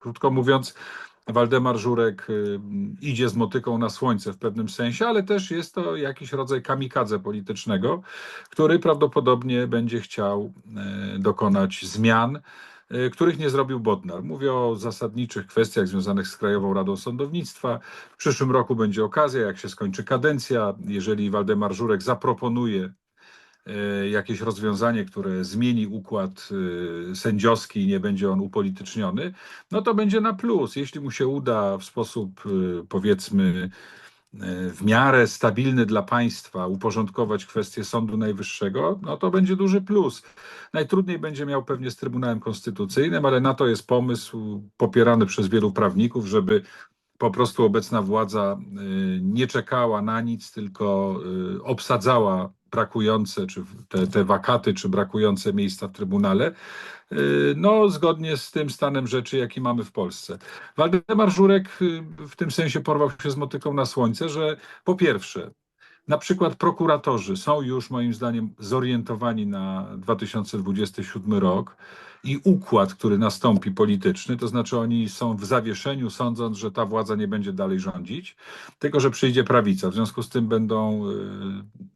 Krótko mówiąc, Waldemar Żurek y, idzie z motyką na słońce w pewnym sensie, ale też jest to jakiś rodzaj kamikadze politycznego, który prawdopodobnie będzie chciał e, dokonać zmian, e, których nie zrobił Bodnar. Mówię o zasadniczych kwestiach związanych z Krajową Radą Sądownictwa. W przyszłym roku będzie okazja, jak się skończy kadencja, jeżeli Waldemar Żurek zaproponuje jakieś rozwiązanie, które zmieni układ e, sędziowski i nie będzie on upolityczniony, no to będzie na plus. Jeśli mu się uda w sposób e, powiedzmy e, w miarę stabilny dla państwa uporządkować kwestię Sądu Najwyższego, no to będzie duży plus. Najtrudniej będzie miał pewnie z Trybunałem Konstytucyjnym, ale na to jest pomysł popierany przez wielu prawników, żeby po prostu obecna władza nie czekała na nic, tylko obsadzała brakujące, czy te, te wakaty, czy brakujące miejsca w Trybunale, y, no zgodnie z tym stanem rzeczy, jaki mamy w Polsce. Waldemar Żurek y, w tym sensie porwał się z motyką na słońce, że po pierwsze, na przykład prokuratorzy są już moim zdaniem zorientowani na 2027 rok i układ, który nastąpi polityczny, to znaczy oni są w zawieszeniu, sądząc, że ta władza nie będzie dalej rządzić, tylko że przyjdzie prawica. W związku z tym będą y,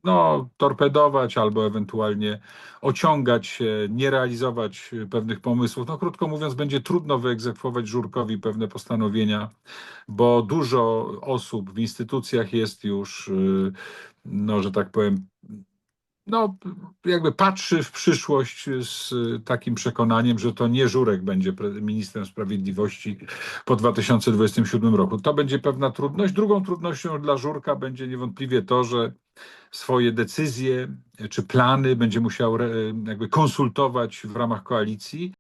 no, torpedować albo ewentualnie ociągać się, nie realizować y, pewnych pomysłów. No krótko mówiąc, będzie trudno wyegzekwować Żurkowi pewne postanowienia, bo dużo osób w instytucjach jest już, y, no że tak powiem, no, jakby patrzy w przyszłość z takim przekonaniem, że to nie Żurek będzie ministrem sprawiedliwości po 2027 roku. To będzie pewna trudność. Drugą trudnością dla Żurka będzie niewątpliwie to, że swoje decyzje czy plany będzie musiał re- jakby konsultować w ramach koalicji